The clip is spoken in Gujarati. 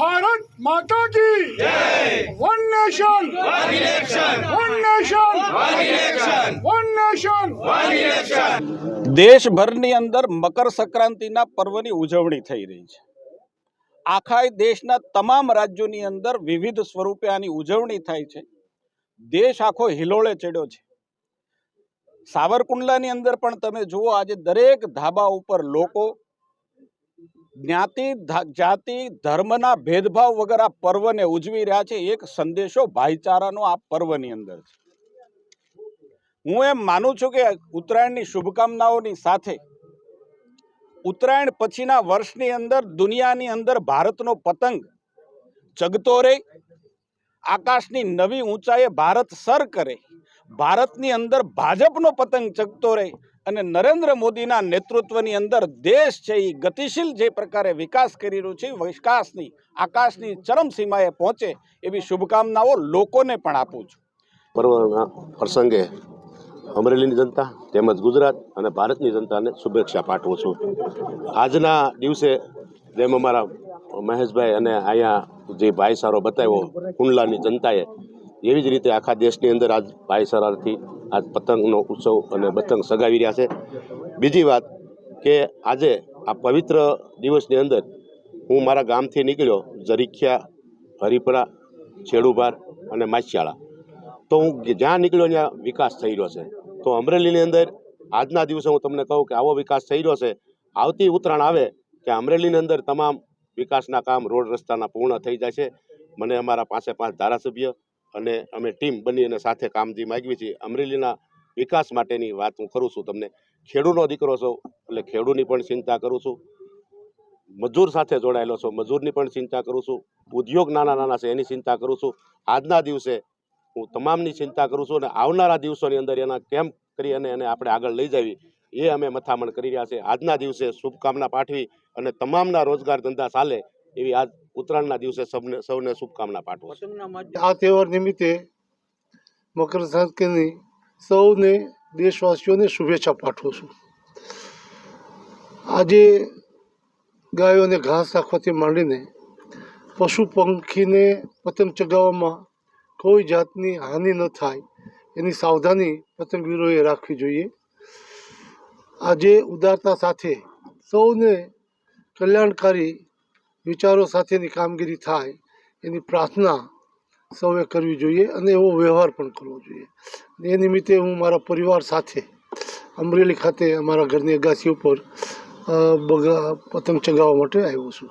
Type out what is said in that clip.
ભારત માતા કી. One nation one election one nation one election one nation દેશભરની અંદર મકર સંક્રાંતિના પર્વની ઉજવણી થઈ રહી છે. આખા દેશના તમામ રાજ્યોની અંદર વિવિધ સ્વરૂપે આની ઉજવણી થાય છે. દેશ આખો હિલોળે ચડ્યો છે. સાવરકુંડલાની અંદર પણ તમે જુઓ આજે દરેક ધાબા ઉપર લોકો જ્ઞાતિ જાતિ, ધર્મના ભેદભાવ વગર આ પર્વને ઉજવી રહ્યા છે. એક સંદેશો ભાઈચારાનો આ પર્વની અંદર છે. હું એમ માનું છું કે ઉત્તરાયણની શુભકામનાઓની સાથે ઉત્તરાયણ પછીના વર્ષની અંદર દુનિયાની અંદર ભારતનો પતંગ ચગતો રહે, આકાશની નવી ઊંચાઈએ ભારત સર કરે, ભારતની અંદર ભાજપનો પતંગ ચગતો રહે અને નરેન્દ્ર મોદીના નેતૃત્વની અંદર દેશ છે એ ગતિશીલ જે પ્રકારે વિકાસ કરી રહ્યું છે વિકાસની, આકાશની ચરમસીમાએ પહોંચે એવી શુભકામનાઓ લોકોને પણ આપું છું. પર્વના પ્રસંગે અમરેલીની જનતા તેમજ ગુજરાત અને ભારતની જનતાને શુભેચ્છા પાઠવું છું. આજના દિવસે જેમ અમારા મહેશભાઈ અને અહીંયા જે ભાઈસારો બતાવ્યો, કુંડલાની જનતાએ એવી જ રીતે આખા દેશની અંદર આજ ભાઈસરારથી આજ પતંગનો ઉત્સવ અને પતંગ સગાવી રહ્યા છે. બીજી વાત કે આજે આ પવિત્ર દિવસની અંદર હું મારા ગામથી નીકળ્યો ઝરીખિયા હરિપરા, છેડુભાર અને માછિયાળા. તો હું જ્યાં નીકળ્યો ત્યાં વિકાસ થઈ રહ્યો છે. તો અમરેલીની અંદર આજના દિવસે હું તમને કહું કે આવો વિકાસ થઈ રહ્યો છે. આવતી ઉત્તરાયણ આવે કે અમરેલીની અંદર તમામ વિકાસના કામ રોડ રસ્તાના પૂર્ણ થઈ જાય છે. મને અમારા પાસે પાંચ ધારાસભ્ય અને અમે ટીમ બની અને સાથે કામજી માગવી છીએ અમરેલીના વિકાસ માટેની વાત હું કરું છું. તમને ખેડૂતનો દીકરો છો, એટલે ખેડૂતની પણ ચિંતા કરું છું. મજૂર સાથે જોડાયેલો છો, મજૂરની પણ ચિંતા કરું છું. ઉદ્યોગ નાના નાના છે, એની ચિંતા કરું છું. આજના દિવસે હું તમામની ચિંતા કરું છું અને આવનારા દિવસોની અંદર એના કેમ કરી અને એને આપણે આગળ લઈ જવી. એ અમે મથામણ કરી રહ્યા છે. આજના દિવસે શુભકામના પાઠવી અને તમામના રોજગાર ધંધા ચાલે એવી આ ઉત્તરાયણના દિવસે સૌને સૌને શુભકામના પાઠવું છું. આ તહેવાર નિમિત્તે મકર સંક્રાંતિની સૌને દેશવાસીઓને શુભેચ્છા પાઠવું છું. આજે ગાયોને ઘાસ રાખવાથી માંડીને પશુ પંખીને પતંગ ચગાવવામાં કોઈ જાતની હાનિ ન થાય એની સાવધાની પતંગવીરોએ રાખવી જોઈએ. આજે ઉદારતા સાથે સૌને કલ્યાણકારી વિચારો સાથેની કામગીરી થાય, એની પ્રાર્થના સૌએ કરવી જોઈએ અને એવો વ્યવહાર પણ કરવો જોઈએ. એ નિમિત્તે હું મારા પરિવાર સાથે, અમરેલી ખાતે અમારા ઘરની અગાસી ઉપર પતંગ ચગાવવા માટે આવ્યો છું.